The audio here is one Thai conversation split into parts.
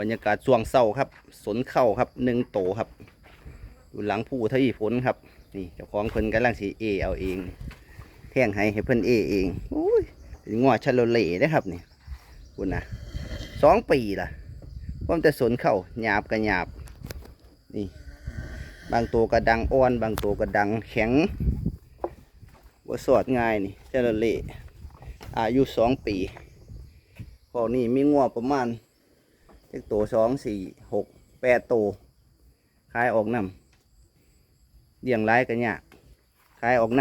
บรรยากาศช่วงเศร้าครับ สนเข้าครับหนึ่งโตครับ อยู่หลังผู้ทวีฝนครับ นี่เจ้าของเพิ่นกำลังสีเอเอาเอง แท่งให้ให้เพิ่นเอเองโอ้ยงอชะโลเล่ได้อครับนี่คุณนะสองปีล่ะผมจะสนเข้าหยาบกับหยาบ นี่ บางตัวกระดังอ่อน บางตัวกระดังแข็งว่าสอดง่ายนี่ชะโลเล่อายุสองปีพอนี่มีงวประมาณ จ็กตัวสองสี่หกแปดตัวขายออกนำเลี้ยงร้ายกันยากขายออกน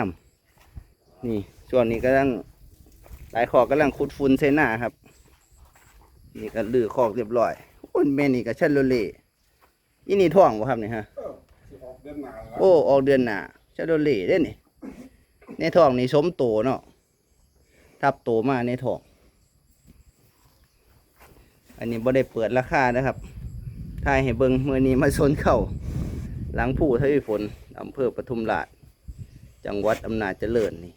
ำนี่ช่วงนี้กำลังหลายขอกกำลังขุดฝุ่นใส่หน้าครับ นี่ก็ลือคอกเรียบร้อยโอ้ยแม่นี่ก็ชันโลเล่ยี่นี่ท้องบ่ครับเนี่ยฮะสิออกเดือนหน้าแล้วโอ้ออกเดือนหน้าชันโลเล่ได้นี่ในท้องนี่สมโตเนาะทับโตมาในท้อง อันนี้บ่ได้เปิดราคานะครับทายให้เบิงเมื่อนี้มาสนเข้า หลังผู้ทวีฝนอำเภอปทุมราช จังหวัดอำนาจเจริญนี่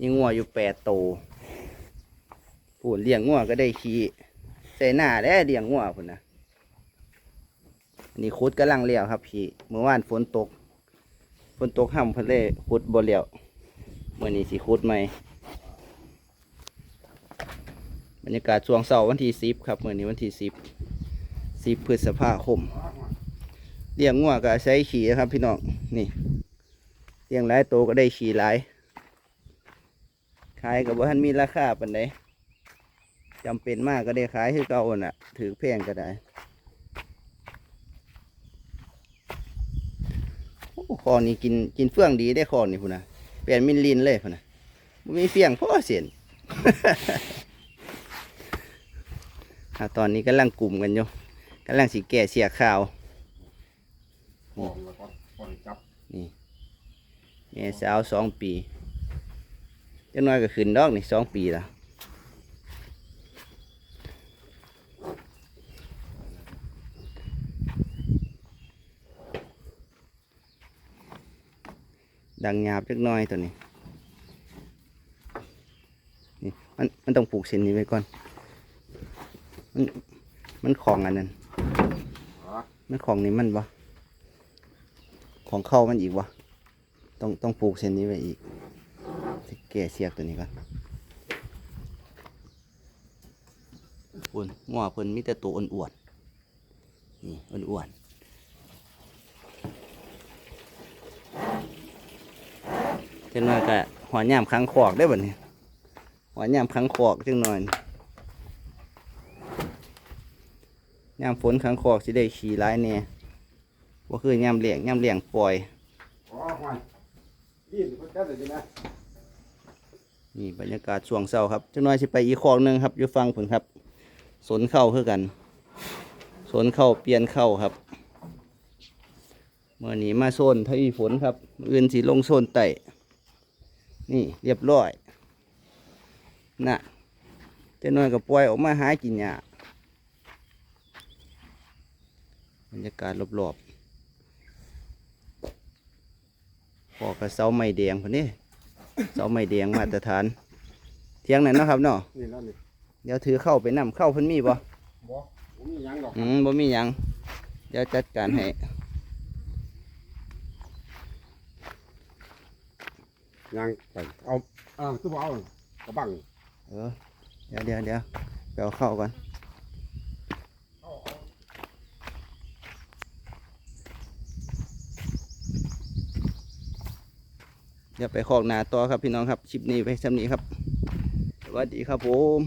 ยิงงัวอยู่แปดโตผู้เลี้ยงงัวก็ได้ขี้ใส่หน้าได้เลี้ยงงัวพุ่นนะนนี้คุดกำลังเลี้ยวครับพี่เมื่อวานฝนตกฝนตกห่ำเพิ่นเลยคุดบ่เลี้ยวเมื่อนี้สิคุดใหม บรรยากาศช่วงเสาร์วันที่สิบครับเมื่อนี้วันที่สิบสิบพฤษภาคมเลี้ยงงัวก็ใช้ขี่นะครับพี่น้องนี่เลี้ยงหลายโตวก็ได้ขี่หลายขายกับว่าท่านมีราคาปันใดจำเป็นมากก็ได้ขายคือเก่าน่ะ ถือแพงก็ได้โอ้คอนี้กินกินเฟื่องดีได้คอนี่พุ่นนะเปลี่ยนมินลินเลยพุ่นนะมีเฟียงพ่อเสียน ตอนนี้กำลังกลุ่มกันอยู่กำลังสิแก่เสียข่าวนี่แม่สาวสองปีจังน้อยก็ขึ้นดอกนี่สองปีละดังหยาบจักน้อยตัวนี้ นี่ มันมันต้องปลูกเส้นนี้ไว้ก่อน มันมันของอันนั้นมันของนี้มันบ่ของเข้ามันอีกวะต้องต้องปลูกเส้นนี้ไว้อีกแก่เสียกตัวนี้ก่อนปุ่นงัวเพิ่นมีแต่ตัวอ้วนๆนี่อ้วนๆจังหน่อยก็หัวย่ามค้างคอกได้บ่เนี่ยหัวย่ามค้างคอกจังหน่อย ย่ามฝนค้างคอกสิได้ขี่ร้ายแน่ว่าคือย่ำเลี้ยงย่ำเลี้ยงปล่อยอ๋อห่วยยี่สิบเปอร์เซ็นต์เลยนะนี่บรรยากาศช่วงเช้าครับจังน้อยสิไปอีกคลองหนึ่งครับอยู่ฟังผลครับ สนเข้าคือกันสนเข้าเปลี่ยนเข้าครับเมื่อนี้มาโซนทวีฝนครับมื้ออื่นสีลงโซนไต่นี่เรียบร้อย น่ะจังน้อยก็ปล่อยออกมาหากินหญ้า บรรยากาศรอบๆพอกระเสาไม้แดงคนนี้เสาไม้แดงมาตรฐาน เที่ยงนั้นเนาะครับเนาะนี่แล้วนี่เดี๋ยวถือเข้าไปนำเข้าเพิ่นมีบ่บ่ผมมีหยังดอกอืมบ่มีหยังเดี๋ยวจัดการให้หยังไปเอาอ่าคือบ่เอากระบังเออเดี๋ยวเดี๋ยวเดี๋ยวไปเอาเข้าก่อน เดี๋ยวไปคอกหนาต่อครับพี่น้องครับ คลิปนี้ไปสำนี้ครับ สวัสดีครับผม